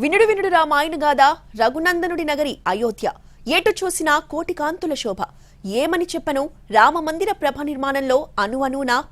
వినుడు వినుడు రామాయణ గాదా రఘునందనుడి నగరి అయోధ్య. ఏటు చూసినా కోటి కాంతుల శోభ. ఏమని చెప్పను? రామ మందిర ప్రభ నిర్మాణంలో అను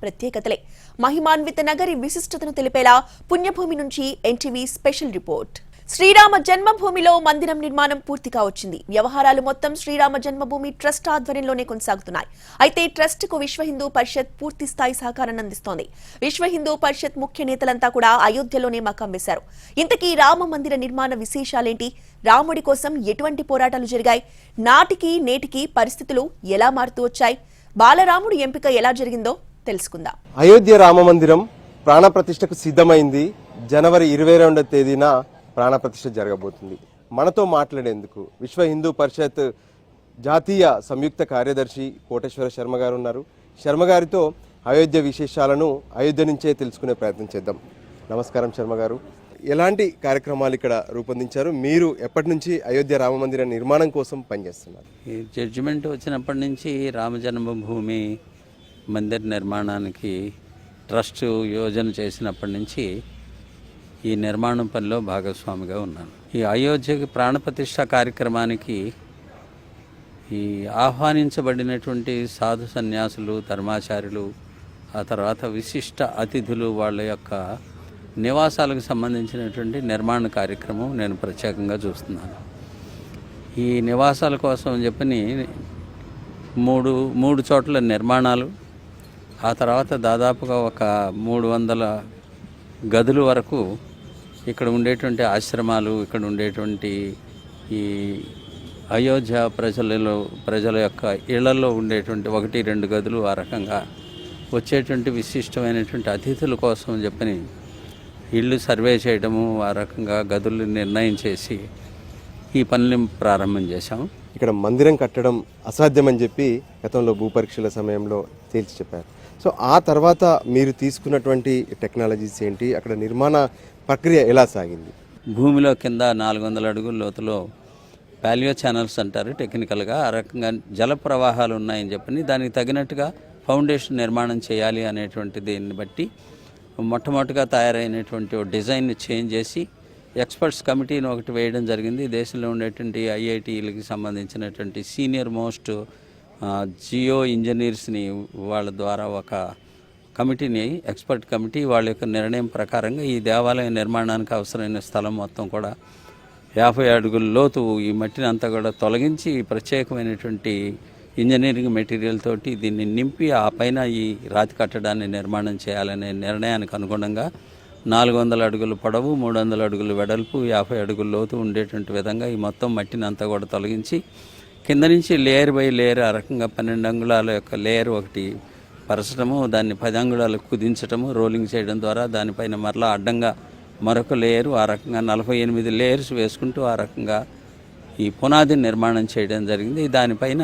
ప్రత్యేకతలే. మహిమాన్విత నగరి విశిష్టతను తెలిపేలా పుణ్యభూమి నుంచి ఎన్టీవీ స్పెషల్ రిపోర్ట్. శ్రీరామ జన్మభూమిలో మందిరం నిర్మాణం పూర్తిగా వచ్చింది. వ్యవహారాలు మొత్తం శ్రీరామ జన్మభూమి ట్రస్ట్ ఆధ్వర్యంలోనే కొనసాగుతున్నాయి. అయితే ట్రస్ట్కు విశ్వ హిందూ పరిషత్ పూర్తి స్థాయి సహకారాన్ని అందిస్తోంది. విశ్వ హిందూ పరిషత్ ముఖ్య నేతలంతా కూడా అయోధ్యలోనే మకం వేశారు. ఇంతకీ రామ మందిర నిర్మాణ విశేషాలేంటి? రాముడి కోసం ఎటువంటి పోరాటాలు జరిగాయి? నాటికి నేటికి పరిస్థితులు ఎలా మారుతూ వచ్చాయి? బాలరాముడు ఎంపిక ఎలా జరిగిందో తెలుసుకుందాం. అయోధ్య రామ మందిరం ప్రాణప్రతిష్టకు సిద్ధమైంది. జనవరి ఇరవై రెండవ తేదీన ప్రాణప్రతిష్ఠ జరగబోతుంది. మనతో మాట్లాడేందుకు విశ్వ హిందూ పరిషత్ జాతీయ సంయుక్త కార్యదర్శి కోటేశ్వర శర్మ గారు ఉన్నారు. శర్మ గారితో అయోధ్య విశేషాలను అయోధ్య నుంచే తెలుసుకునే ప్రయత్నం చేద్దాం. నమస్కారం శర్మ గారు. ఎలాంటి కార్యక్రమాలు ఇక్కడ రూపొందించారు? మీరు ఎప్పటి నుంచి అయోధ్య రామ మందిర నిర్మాణం కోసం పనిచేస్తున్నారు? ఈ జడ్జిమెంట్ వచ్చినప్పటి నుంచి రామ జన్మభూమి మందిర్ నిర్మాణానికి ట్రస్ట్ యోజన చేసినప్పటి నుంచి ఈ నిర్మాణం పనిలో భాగస్వామిగా ఉన్నాను. ఈ అయోధ్యకి ప్రాణప్రతిష్ఠ కార్యక్రమానికి ఈ ఆహ్వానించబడినటువంటి సాధు సన్యాసులు ధర్మాచార్యులు ఆ తర్వాత విశిష్ట అతిథులు వాళ్ళ యొక్క నివాసాలకు సంబంధించినటువంటి నిర్మాణ కార్యక్రమం నేను ప్రత్యేకంగా చూస్తున్నాను. ఈ నివాసాల కోసం అని చెప్పని మూడు మూడు చోట్ల నిర్మాణాలు ఆ తర్వాత దాదాపుగా ఒక మూడు వందల గదుల వరకు ఇక్కడ ఉండేటువంటి ఆశ్రమాలు ఇక్కడ ఉండేటువంటి ఈ అయోధ్య ప్రజలలో ప్రజల యొక్క ఇళ్ళలో ఉండేటువంటి ఒకటి రెండు గదులు ఆ రకంగా వచ్చేటువంటి విశిష్టమైనటువంటి అతిథుల కోసం చెప్పని ఇళ్ళు సర్వే చేయడము ఆ రకంగా గదులు నిర్ణయం చేసి ఈ పనులు ప్రారంభం చేశాము. ఇక్కడ మందిరం కట్టడం అసాధ్యమని చెప్పి గతంలో భూపరీక్షల సమయంలో తేల్చి చెప్పారు. సో ఆ తర్వాత మీరు తీసుకున్నటువంటి టెక్నాలజీస్ ఏంటి? అక్కడ నిర్మాణ ప్రక్రియ ఎలా సాగింది? భూమిలో కింద నాలుగు వందల అడుగుల లోతులో పాలియో ఛానల్స్ అంటారు టెక్నికల్గా. ఆ రకంగా జల ప్రవాహాలు ఉన్నాయని చెప్పని దానికి తగినట్టుగా ఫౌండేషన్ నిర్మాణం చేయాలి అనేటువంటి దీన్ని బట్టి మొట్టమొదటిగా తయారైనటువంటి డిజైన్ చేంజ్ చేసి ఎక్స్పర్ట్స్ కమిటీని ఒకటి వేయడం జరిగింది. దేశంలో ఉండేటువంటి ఐఐటీలకి సంబంధించినటువంటి సీనియర్ మోస్ట్ జియో ఇంజనీర్స్ని వాళ్ళ ద్వారా ఒక కమిటీని ఎక్స్పర్ట్ కమిటీ వాళ్ళ యొక్క నిర్ణయం ప్రకారంగా ఈ దేవాలయ నిర్మాణానికి అవసరమైన స్థలం మొత్తం కూడా యాభై అడుగుల లోతు ఈ మట్టిని అంతా కూడా తొలగించి ప్రత్యేకమైనటువంటి ఇంజనీరింగ్ మెటీరియల్ తోటి దీన్ని నింపి ఆ పైన ఈ రాతి కట్టడాన్ని నిర్మాణం చేయాలనే నిర్ణయానికి అనుగుణంగా నాలుగు వందల అడుగులు పొడవు మూడు వందల అడుగులు వెడల్పు యాభై అడుగులు లోతు ఉండేటువంటి విధంగా ఈ మొత్తం మట్టిని అంతా కూడా తొలగించి కింద నుంచి లేయర్ బై లేయర్ ఆ రకంగా పన్నెండు అంగుళాల యొక్క లేయర్ ఒకటి పరచడము దాన్ని పది అంగుళాలు కుదించటము రోలింగ్ చేయడం ద్వారా దానిపైన మరలా అడ్డంగా మరొక లేయరు ఆ రకంగా నలభై ఎనిమిది లేయర్స్ వేసుకుంటూ ఆ రకంగా ఈ పునాది నిర్మాణం చేయడం జరిగింది. దానిపైన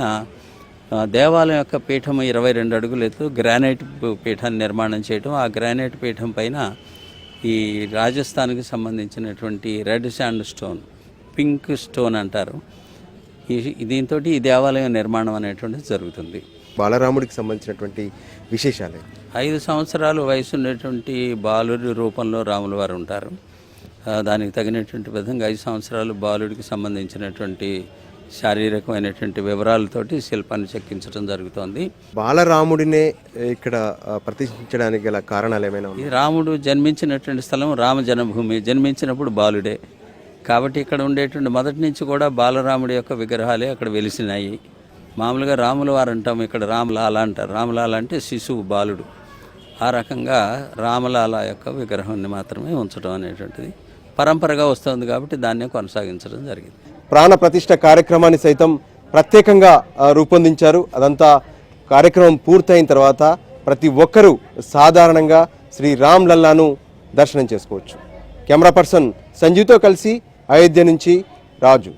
దేవాలయం యొక్క పీఠం ఇరవై రెండు అడుగులు ఎత్తు గ్రానైట్ పీఠాన్ని నిర్మాణం చేయడం ఆ గ్రానైట్ పీఠం పైన ఈ రాజస్థాన్కి సంబంధించినటువంటి red sand stone pink stone అంటారు. ఈ దీంతో ఈ దేవాలయం నిర్మాణం అనేటువంటిది జరుగుతుంది. బాలరాముడికి సంబంధించినటువంటి విశేషాలే? ఐదు సంవత్సరాలు వయసు ఉండేటువంటి బాలుడి రూపంలో రాముల వారు ఉంటారు. దానికి తగినటువంటి విధంగా ఐదు సంవత్సరాలు బాలుడికి సంబంధించినటువంటి శారీరకమైనటువంటి వివరాలతోటి శిల్పాన్ని చెక్కించడం జరుగుతోంది. బాలరాముడినే ఇక్కడ ప్రతిష్ఠించడానికి గల కారణాలు ఏమైనా ఈ రాముడు జన్మించినటువంటి స్థలం రామ జన్మభూమి. జన్మించినప్పుడు బాలుడే. కాబట్టి ఇక్కడ ఉండేటువంటి మొదటి నుంచి కూడా బాలరాముడి యొక్క విగ్రహాలే అక్కడ వెలిసినాయి. మామూలుగా రాముల వారు అంటాం ఇక్కడ రామలాల అంటారు. రామలాల అంటే శిశువు బాలుడు. ఆ రకంగా రామలాల యొక్క విగ్రహాన్ని మాత్రమే ఉంచడం అనేటువంటిది పరంపరగా వస్తుంది కాబట్టి దాన్నే కొనసాగించడం జరిగింది. ప్రాణ ప్రతిష్ట కార్యక్రమాన్ని సైతం ప్రత్యేకంగా రూపొందించారు. అదంతా కార్యక్రమం పూర్తయిన తర్వాత ప్రతి ఒక్కరూ సాధారణంగా శ్రీ రామ్ లల్లాను దర్శనం చేసుకోవచ్చు. కెమెరా పర్సన్ సంజీవ్తో కలిసి అయోధ్య నుంచి రాజు.